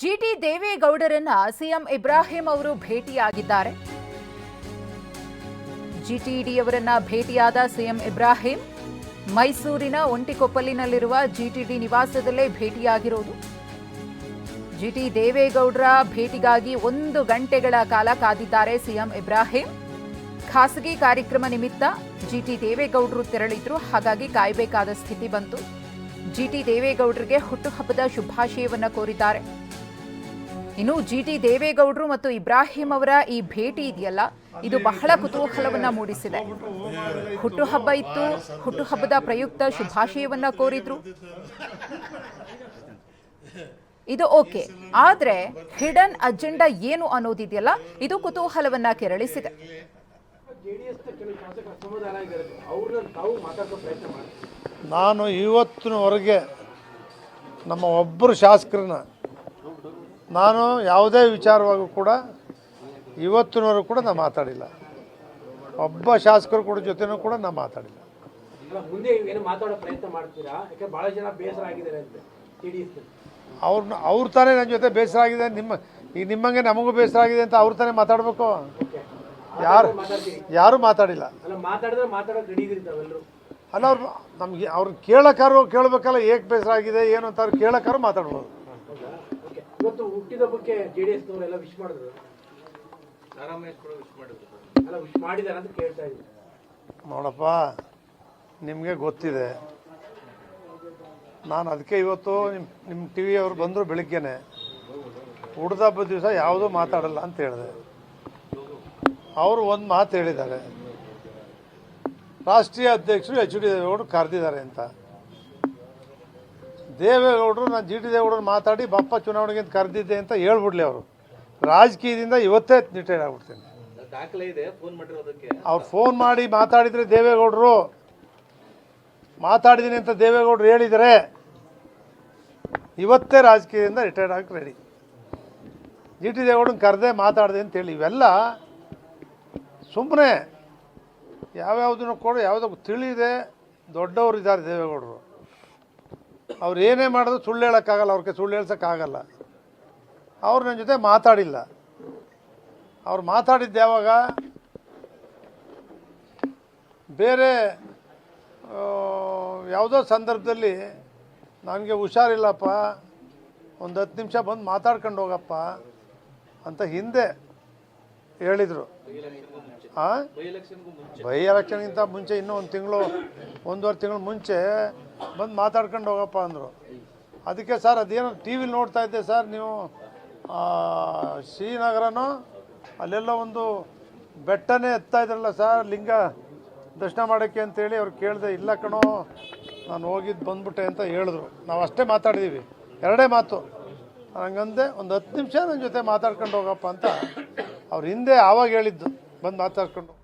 ಜಿಟಿ ದೇವೇಗೌಡರನ್ನ CM Ibrahim ಅವರು ಭೇಟಿಯಾಗಿದ್ದಾರೆ. ಜಿಟಿಡಿಯವರನ್ನ ಭೇಟಿಯಾದ CM Ibrahim ಮೈಸೂರಿನ ಒಂಟಿಕೊಪ್ಪಲಿನಲ್ಲಿರುವ ಜಿಟಿಡಿ ನಿವಾಸದಲ್ಲೇ ಭೇಟಿಯಾಗಿರೋದು. ಜಿಟಿ ದೇವೇಗೌಡರ ಭೇಟಿಗಾಗಿ ಒಂದು ಗಂಟೆಗಳ ಕಾಲ ಕಾದಿದ್ದಾರೆ ಸಿಎಂ ಇಬ್ರಾಹಿಂ. ಖಾಸಗಿ ಕಾರ್ಯಕ್ರಮ ನಿಮಿತ್ತ ಜಿಟಿ ದೇವೇಗೌಡರು ತೆರಳಿದ್ರು, ಹಾಗಾಗಿ ಕಾಯಬೇಕಾದ ಸ್ಥಿತಿ ಬಂತು. ಜಿಟಿ ದೇವೇಗೌಡರಿಗೆ ಹುಟ್ಟುಹಬ್ಬದ ಶುಭಾಶಯವನ್ನು ಕೋರಿದ್ದಾರೆ. ಇನ್ನು ಜಿ ಟಿ ದೇವೇಗೌಡರು ಮತ್ತು ಇಬ್ರಾಹಿಂ ಅವರ ಈ ಭೇಟಿ ಇದೆಯಲ್ಲ, ಇದು ಬಹಳ ಕುತೂಹಲವನ್ನ ಮೂಡಿಸಿದೆ. ಹುಟ್ಟುಹಬ್ಬ ಇತ್ತು, ಹುಟ್ಟುಹಬ್ಬದ ಪ್ರಯುಕ್ತ ಶುಭಾಶಯವನ್ನ ಕೋರಿದ್ರು. ಇದು ಓಕೆ, ಆದ್ರೆ ಹಿಡನ್ ಅಜೆಂಡಾ ಏನು ಅನ್ನೋದಿದೆಯಲ್ಲ ಇದು ಕುತೂಹಲವನ್ನ ಕೆರಳಿಸಿದೆ. ನಾನು ಇವತ್ತಿನವರೆಗೆ ನಮ್ಮ ಒಬ್ಬರು ಶಾಸಕರನ್ನ ನಾನು ಯಾವುದೇ ವಿಚಾರವಾಗೂ ಕೂಡ ಇವತ್ತಿನವರೆಗೂ ಕೂಡ ನಾನು ಮಾತಾಡಿಲ್ಲ. ಒಬ್ಬ ಶಾಸಕರು ಕೂಡ ಜೊತೆನೂ ಕೂಡ ನಾನು ಮಾತಾಡಿಲ್ಲ. ಅವ್ರ ಅವ್ರ ತಾನೇ ನನ್ನ ಜೊತೆ ಬೇಸರ ಆಗಿದೆ ನಿಮ್ಮ ಈಗ ನಿಮ್ಮಂಗೆ ನಮಗೂ ಬೇಸರ ಆಗಿದೆ ಅಂತ ಅವ್ರ ತಾನೇ ಮಾತಾಡಬೇಕು? ಯಾರು ಯಾರು ಮಾತಾಡಿಲ್ಲ. ಅಲ್ಲ ಅವ್ರು ನಮಗೆ ಅವ್ರು ಕೇಳೋಕ್ಕಾರು ಕೇಳಬೇಕಲ್ಲ ಏಕೆ ಬೇಸರ ಆಗಿದೆ ಏನು ಅಂತ ಅವ್ರು ಕೇಳೋಕ್ಕಾರು ಮಾತಾಡ್ಬೋದು. ಹೌದಾ ಓಕೆ ಇವತ್ತು ಮಾಡಿದ್ರು ಜೆಡಿಎಸ್ ನವರೆಲ್ಲ ವಿಶ್ ಮಾಡಿದ್ರು? ಎಲ್ಲ ವಿಶ್ ಮಾಡಿದಾರೆ. ಅಂತ ಕೇಳ್ತಾ ಇದ್ದೀನಿ. ನೋಡಪ್ಪ ನಿಮಗೆ ಗೊತ್ತಿದೆ. ನಾನು ಅದಕ್ಕೆ ಇವತ್ತು ನಿಮ್ಮ ನಿಮ್ಮ ಟಿ ವಿಯವ್ರು ಬಂದರು ಬೆಳಿಗ್ಗೆನೆ. ಹುಡ್ದ ಹಬ್ಬದ ದಿವಸ ಯಾವುದೂ ಮಾತಾಡಲ್ಲ ಅಂತ ಹೇಳಿದೆ. ಅವರು ಒಂದು ಮಾತು ಹೇಳಿದ್ದಾರೆ. ರಾಷ್ಟ್ರೀಯ ಅಧ್ಯಕ್ಷರು ಎಚ್ ಡಿ ದೇವೇಗೌಡರು ಕರೆದಿದ್ದಾರೆ ಅಂತ. ದೇವೇಗೌಡರು ನಾನು ಜಿ ಟಿ ದೇವೇಗೌಡರು ಮಾತಾಡಿ ಬಪ್ಪ ಚುನಾವಣೆಗೆ ಅಂತ ಕರೆದಿದ್ದೆ ಅಂತ ಹೇಳ್ಬಿಡ್ಲಿ ಅವರು. ರಾಜಕೀಯದಿಂದ ಇವತ್ತೇ ರಿಟೈರ್ಡ್ ಆಗ್ಬಿಡ್ತೀನಿ. ಅವ್ರು ಫೋನ್ ಮಾಡಿ ಮಾತಾಡಿದರೆ ದೇವೇಗೌಡರು ಮಾತಾಡಿದ್ದೀನಿ ಅಂತ ದೇವೇಗೌಡರು ಹೇಳಿದರೆ ಇವತ್ತೇ ರಾಜಕೀಯದಿಂದ ರಿಟೈರ್ಡ್ ಆಗಕ್ಕೆ ರೆಡಿ ಜಿ ಟಿ ದೇವೇಗೌಡನ ಕರೆದೆ ಮಾತಾಡಿದೆ ಅಂತೇಳಿ ಇವೆಲ್ಲ ಸುಮ್ಮನೆ ಯಾವ್ಯಾವುದನ್ನು ಕೂಡ ಯಾವುದಕ್ಕೂ ತಿಳಿದೆ ದೊಡ್ಡವರು ಇದ್ದಾರೆ ದೇವೇಗೌಡರು. ಅವ್ರು ಏನೇ ಮಾಡಿದ್ರು ಸುಳ್ಳು ಹೇಳೋಕ್ಕಾಗಲ್ಲ, ಅವ್ರಿಗೆ ಸುಳ್ಳು ಹೇಳ್ಸೋಕ್ಕಾಗಲ್ಲ. ಅವ್ರು ನನ್ನ ಜೊತೆ ಮಾತಾಡಿಲ್ಲ. ಅವ್ರು ಮಾತಾಡಿದ್ದು ಯಾವಾಗ? ಬೇರೆ ಯಾವುದೋ ಸಂದರ್ಭದಲ್ಲಿ ನನಗೆ ಹುಷಾರಿಲ್ಲಪ್ಪ, ಒಂದು ಹತ್ತು ನಿಮಿಷ ಬಂದು ಮಾತಾಡ್ಕೊಂಡು ಹೋಗಪ್ಪ ಅಂತ ಹಿಂದೆ ಹೇಳಿದರು. ಬೈ ಎಲೆಕ್ಷನ್ಗಿಂತ ಮುಂಚೆ ಇನ್ನೂ ಒಂದು ತಿಂಗಳು, ಒಂದೂವರೆ ತಿಂಗಳು ಮುಂಚೆ ಬಂದು ಮಾತಾಡ್ಕೊಂಡು ಹೋಗಪ್ಪ ಅಂದರು. ಅದಕ್ಕೆ ಸರ್ ಅದೇನೋ ಟಿ ವಿಲಿ ನೋಡ್ತಾ ಇದ್ದೆ ಸರ್ ನೀವು ಶ್ರೀನಗರನೋ, ಅಲ್ಲೆಲ್ಲ ಒಂದು ಬೆಟ್ಟನೇ ಎತ್ತಾ ಇದ್ರಲ್ಲ ಸರ್, ಲಿಂಗ ದರ್ಶನ ಮಾಡೋಕ್ಕೆ ಅಂತೇಳಿ ಅವ್ರು ಕೇಳಿದೆ, ಇಲ್ಲ ಕಣೋ, ನಾನು ಹೋಗಿದ್ದು ಬಂದ್ಬಿಟ್ಟೆ ಅಂತ ಹೇಳಿದ್ರು. ನಾವು ಅಷ್ಟೇ ಮಾತಾಡಿದ್ದೀವಿ ಎರಡೇ ಮಾತು. ಹಂಗಂದೆ ಒಂದು ಹತ್ತು ನಿಮಿಷ ನನ್ನ ಜೊತೆ ಮಾತಾಡ್ಕೊಂಡು ಹೋಗಪ್ಪ ಅಂತ ಅವ್ರು ಹಿಂದೆ ಆವಾಗ ಹೇಳಿದ್ದು ಬಂದು ಮಾತಾಡ್ಕೊಂಡು.